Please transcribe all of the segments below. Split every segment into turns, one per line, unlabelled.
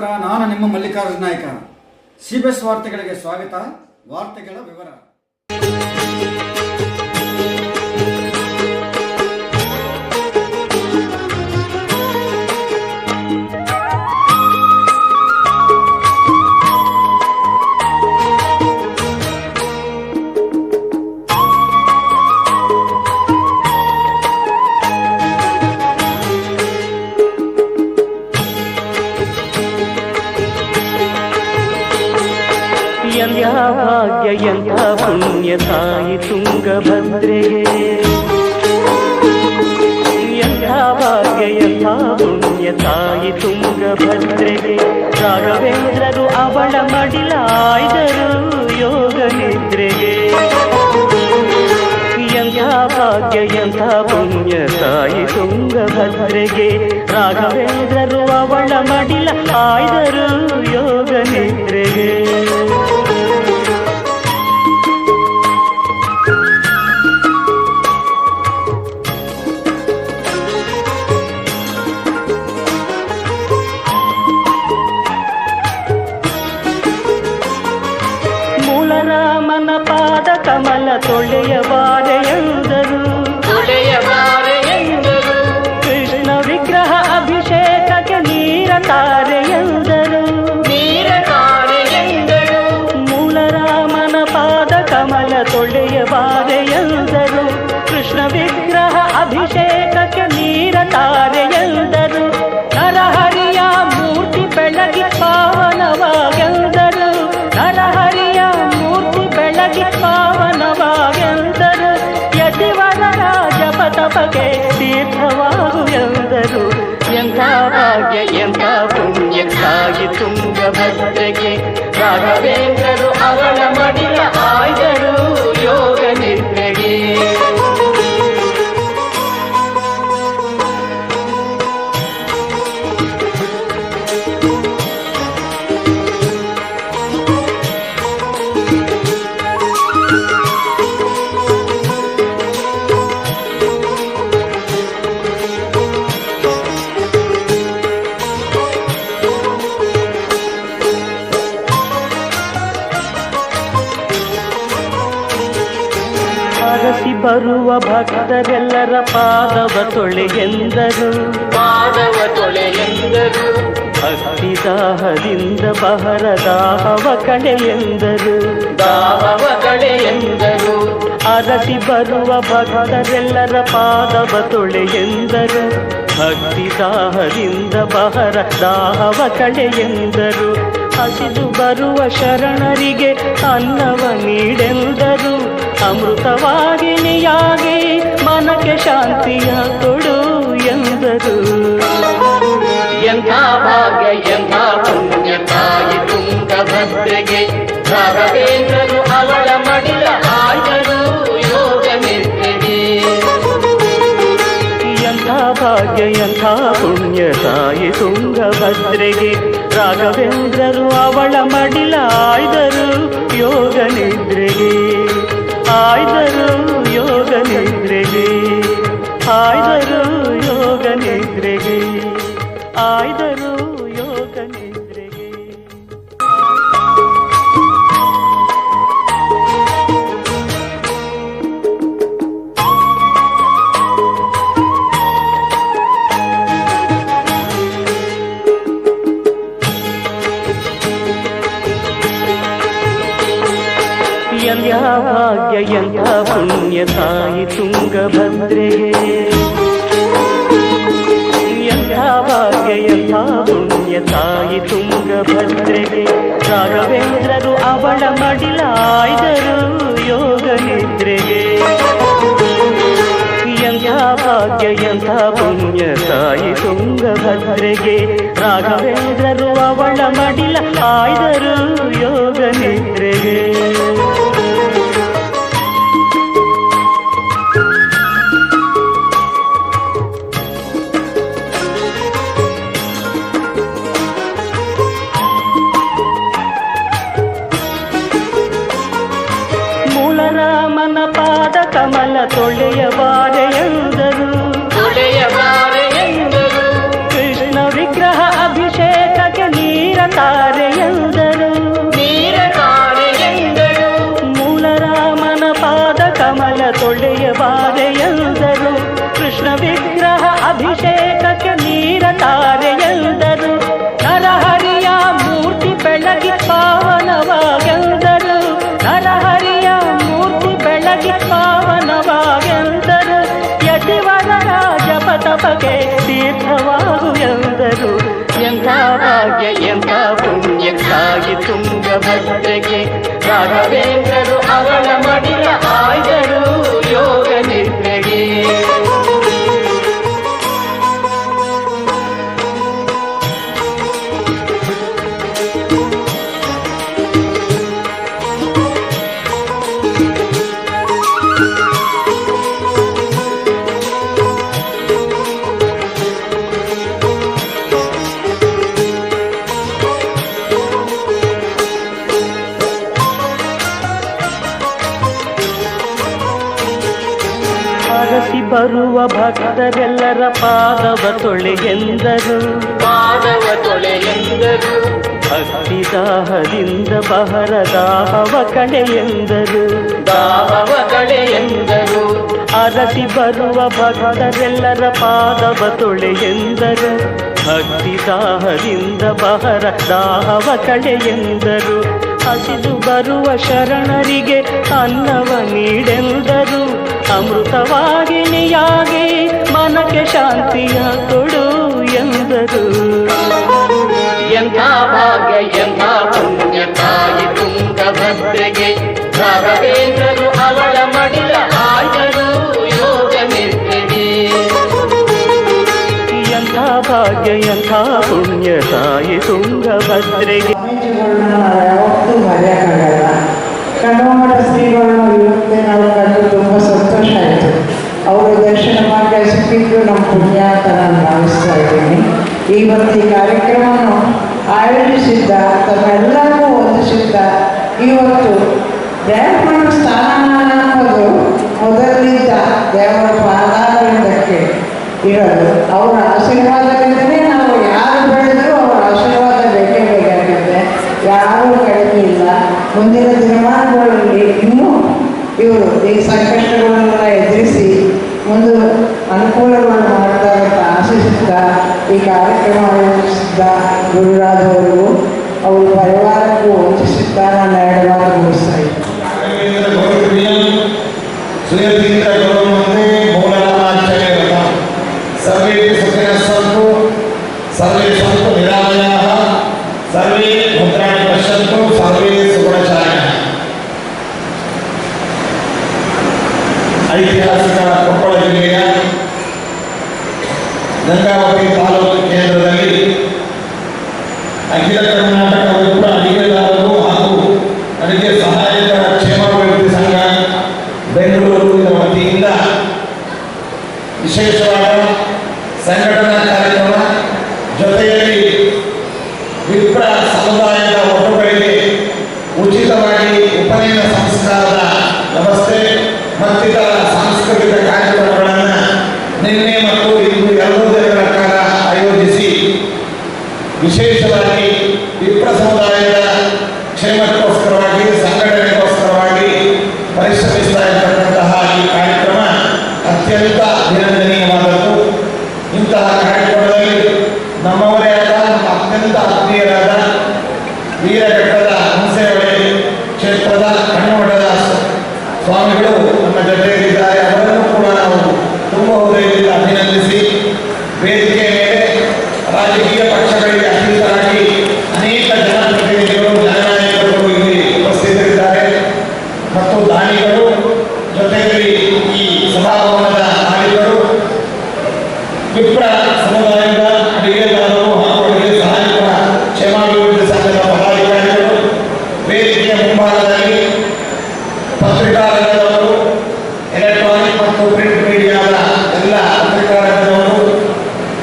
ನಮಸ್ಕಾರ ನಾನು ನಿಮ್ಮ ಮಲ್ಲಿಕಾರ್ಜುನ ನಾಯ್ಕ. ಸಿಬಿಎಸ್ ವಾರ್ತೆಗಳಿಗೆ ಸ್ವಾಗತ. ವಾರ್ತೆಗಳ ವಿವರ.
ಎಂಥ ಭಾಗ್ಯ ಎಂಥ ಪುಣ್ಯ ತಾಯಿ ತುಂಗಭದ್ರೆಗೆ ಎಂಥ ಭಾಗ್ಯ ಎಂಥ ಪುಣ್ಯ ತಾಯಿ ತುಂಗಭದ್ರೆಗೆ ರಾಘವೇಂದ್ರರು ಅವಳ ಮಡಿಲಾಯ್ದರು ಯೋಗ ನಿದ್ರೆಗೆ ಎಂಥ ಭಾಗ್ಯ ಎಂಥ ಪುಣ್ಯ ತಾಯಿ ತುಂಗಭದ್ರೆಗೆ ರಾಘವೇಂದ್ರರು ಅವಳ ಮಡಿಲ ಆಯ್ದರು ಯೋಗ ನಿದ್ರೆಗೆ ನೀರ ತಾರೆ ಎಂದರು ಮೂಲರಾಮನ ಪಾದ ಕಮಲ ತೊಳೆಯಬಾರೆ ಎಂದರು ಕೃಷ್ಣ ವಿಗ್ರಹ ಅಭಿಷೇಕಕ್ಕೆ ನೀರ ತಾರೆ ಎಂದರು ನರಹರಿಯ ಮೂರ್ತಿ ಬೆಳಗಿ ಪಾವನವಾಗೆಂದರು ನರಹರಿಯ ಮೂರ್ತಿ ಬೆಳಗಿ ಪಾವನವಾಗೆಂದರು ಯತಿವರರ ಜಪತಪಗೆ ತೀರ್ಥವಾಗು ಎಂದರು ಎಂಥ ಭಾಗ್ಯ ಎಂಥ ಪುಣ್ಯ ಸಾಗಿ ತುಂಗಭದ್ರೆಗೆ ರಾಘವೇಂದ್ರರು ಅವಳ ಭಕ್ತರೆಲ್ಲರ ಪಾದವ ಪದವ
ತೊಳೆ ಎಂದರು.
ಭಕ್ತಿ ದಾಹದಿಂದ ಬಹರ ದಾಹವ ಕಳೆಯೆಂದರು
ದಾಹವ ಕಳೆಯೆಂದರು
ಅರಸಿ ಬರುವ ಭಕ್ತರೆಲ್ಲರ ಪಾದವ ಎಂದರು. ಭಕ್ತಿ ದಾಹದಿಂದ ಬಹರ ದಾಹವ ಕಳೆಯೆಂದರು ಹಸಿದು ಬರುವ ಶರಣರಿಗೆ ಅನ್ನವ ನೀಡೆಂದರು. ಅಮೃತವಾಗಿನಿಯಾಗಿ ಮನಕ್ಕೆ ಶಾಂತಿಯ ಕೊಡು ಎಂದರು.
ಎಂಥ ಭಾಗ್ಯ ಎಂಥ ಪುಣ್ಯ ತಾಯಿ ತುಂಗಭದ್ರೆಗೆ ರಾಘವೇಂದ್ರರು ಅವಳ ಮಡಿಲ ಆಯ್ದರು ಯೋಗ ನಿದ್ರೆಗೆ
ಎಂಥ ಭಾಗ್ಯ ಎಂಥ ಪುಣ್ಯ ತಾಯಿ ತುಂಗಭದ್ರೆಗೆ ರಾಘವೇಂದ್ರರು ಅವಳ ಮಡಿಲ ಆಯ್ದರು ಯೋಗ ನಿದ್ರೆಗೆ ಆಯ್ದರು ಯೋಗ ನಿದ್ರೆಗೆ ಆಯ್ದರು ಯೋಗ ನಿದ್ರೆಗೆ ಆಯ್ದರು ಯೋಗ ನಿದ್ರೆಗೆ ಎಂಥ ಪುಣ್ಯ ತಾಯಿ ತುಂಗಭದ್ರೆಯೇ. ಎಂಥ ಭಾಗ್ಯ ಎಂಥ ಪುಣ್ಯ ತಾಯಿ ತುಂಗಭದ್ರೆಗೆ ರಾಘವೇಂದ್ರರು ಅವಳ ಮಡಿಲಾಯ್ದರು ಯೋಗ ನಿದ್ರೆಗೆ ಎಂಥ ಭಾಗ್ಯ ಎಂಥ ಪುಣ್ಯ ತಾಯಿ ತುಂಗಭದ್ರೆಗೆ ರಾಘವೇಂದ್ರರು ಅವಳ ಮಡಿಲ ಆಯ್ದರು ಯೋಗ ಕಮಲ ತೊಳೆಯಬಾರೆ ಎಂದರು ಕೃಷ್ಣ ವಿಗ್ರಹ ಅಭಿಷೇಕಕ್ಕೆ
ನೀರ ತಾರೆ ಎಂದರು
ನರಹರಿಯ ಮೂರ್ತಿ ಬೆಳಗಿ ಪಾವನವಾಗೆಂದರು ನರಹರಿಯ ಮೂರ್ತಿ ಬೆಳಗಿ ಪಾವನವಾಗೆಂದರು ಯತಿವರರ ಜಪ ತಪಗೆ ತೀರ್ಥವಾಗು ಎಂದರು
ಎಂಥ ಭಾಗ್ಯ, ಎಂಥ ಪುಣ್ಯಕ್ಕಾಗಿ ತುಂಗಭದ್ರೆಗೆ ರಾಘವೇಂದ್ರರು ಅವನ ಮಡಿಯ ಆಯ್ದರು
ಬರುವ ಭಕ್ತರೆಲ್ಲರ ಪಾದವ ತೊಳೆಗೆಂದರು
ಪಾದವ ತೊಳೆ ಎಂದರು.
ಭಕ್ತಿ ದಾಹದಿಂದ ಬಹರ ದಾಹವ ಕಡೆ ಎಂದರು.
ದಾಹವ ಕಳೆ ಎಂದರು.
ಅರಸಿ ಬರುವ ಭಕ್ತರೆಲ್ಲರ ಪಾದವ ತೊಳೆ ಎಂದರು. ಭಕ್ತಿ ದಾಹದಿಂದ ಬಹರ ದಾಹವ ಕಡೆ ಎಂದರು. ಹಸಿದು ಬರುವ ಶರಣರಿಗೆ ಅನ್ನವ ನೀಡೆಂದರು. ಅಮೃತವಾಗಿನಿಯಾಗಿ ಮನಕ್ಕೆ ಶಾಂತಿಯ ಕೊಡು ಎಂದರು
ಎಂಥ ಭಾಗ್ಯ ಎಂಥ ಪುಣ್ಯ ತಾಯಿ ತುಂಗಭದ್ರೆಗೆ ರಾಘವೇಂದ್ರರು ಅವಳ ಮಡಿಲ ಆಯ್ದರು ಯೋಗ ನಿದ್ರೆಗೆ
ಎಂಥ ಭಾಗ್ಯ ಎಂಥ ಪುಣ್ಯ ತಾಯಿ ತುಂಗಭದ್ರೆಗೆ
ಯಾವತ್ತೂ ಮರೆಯೋಕ್ಕಾಗಲ್ಲ ಕಣ್ಣೋಮಠ ಶ್ರೀಗಳನ್ನ ಇವತ್ತೇ ನಾವು ಕಂಡು ತುಂಬ ಸಂತೋಷ ಆಯಿತು ಅವರು ಸಿಕ್ಕಿದ್ದು ನಮ್ಮ ಪುಣ್ಯ ಅಂತ ನಾನು ಭಾವಿಸ್ತಾ ಇದ್ದೀನಿ. ಇವತ್ತು ಈ ಕಾರ್ಯಕ್ರಮವನ್ನು ಆಯೋಜಿಸಿದ್ದ ತಮ್ಮೆಲ್ಲರಿಗೂ ಓದಿಸಿದ್ದ ಇವತ್ತು ದೇವರ ಸ್ಥಾನಮಾನ ಅನ್ನೋದು ಮೊದಲಿದ್ದ ದೇವರ ಪಾದಾರವಿಂದಕ್ಕೆ ಇರೋದು. ಅವರ ಆಶೀರ್ವಾದದಿಂದಲೇ ನಾವು ಯಾರು ಬೆಳೆದರೂ ಅವರ ಆಶೀರ್ವಾದ ಬೇಕೇ ಬೇಕಾಗುತ್ತೆ ಯಾರೂ ಕಡಿಮೆ ಇಲ್ಲ. ಮುಂದಿನ ದಿನಮಾನಗಳಲ್ಲಿ ಇನ್ನೂ ಇವರು ಈ ಸಂಕಷ್ಟಗಳನ್ನೆಲ್ಲ ಈ ಕಾರ್ಯಕ್ರಮ ಆಯೋಜಿಸಿದ್ದ ಗುರುರಾಜವರಿಗೂ ಅವ್ರ ಪರಿವಾರಕ್ಕೂ ವಂಚಿಸುತ್ತಾ ನಾನು ಎರಡು ಮಾತು ಮುಗಿಸ್ತಾ ಇದ್ದೀನಿ anaenda acreditar.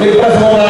Ele traz a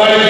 বাড়ি